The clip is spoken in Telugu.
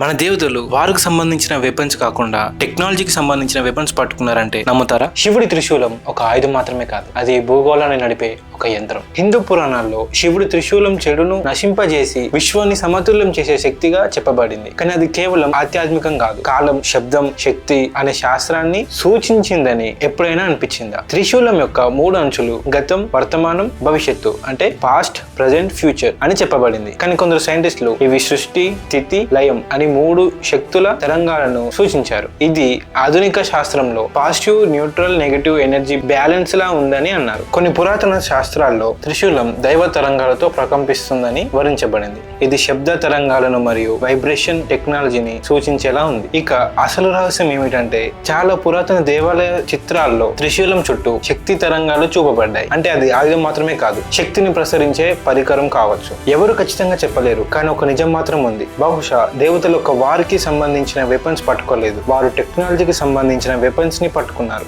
మన దేవతలు వారికి సంబంధించిన వెపన్స్ కాకుండా టెక్నాలజీకి సంబంధించిన వెపన్స్ పట్టుకున్నారంటే నమ్ముతారా? శివుడి త్రిశూలం ఒక ఆయుధం మాత్రమే కాదు. అది భూగోళాన్ని నడిపే ఒక యంత్రం. హిందూ పురాణాల్లో శివుడు త్రిశూలం చెడును నశింపజేసి విశ్వాన్ని సమతుల్యం చేసే శక్తిగా చెప్పబడింది. కానీ అది కేవలం ఆధ్యాత్మికం కాదు. కాలం శబ్దం శక్తి అనే శాస్త్రాన్ని సూచించిందని ఎప్పుడైనా అనిపించిందా? త్రిశూలం యొక్క మూడు అంచులు గతం వర్తమానం భవిష్యత్తు అంటే పాస్ట్ ప్రజెంట్ ఫ్యూచర్ అని చెప్పబడింది. కానీ కొందరు సైంటిస్టులు ఇవి సృష్టి స్థితి లయం అని మూడు శక్తుల తరంగాలను సూచించారు. ఇది ఆధునిక శాస్త్రంలో positive neutral negative energy balance లా ఉందని అన్నారు. కొన్ని పురాతన శాస్త్ర శాస్త్రాల్లో త్రిశూలం దైవ తరంగాలతో ప్రకంపిస్తుందని వర్ణించబడింది ఇది శబ్ద తరంగాలను మరియు వైబ్రేషన్ టెక్నాలజీని సూచించేలా ఉంది. ఇక అసలు రహస్యం ఏమిటంటే చాలా పురాతన దేవాలయ చిత్రాల్లో త్రిశూలం చుట్టూ శక్తి తరంగాలు చూపబడ్డాయి. అంటే అది ఆయుధం మాత్రమే కాదు శక్తిని ప్రసరించే పరికరం కావచ్చు. ఎవరు ఖచ్చితంగా చెప్పలేరు కానీ ఒక నిజం మాత్రం ఉంది. బహుశా దేవతలు ఒక వారికి సంబంధించిన వెపన్స్ పట్టుకోలేదు. వారు టెక్నాలజీకి సంబంధించిన వెపన్స్ని పట్టుకున్నారు.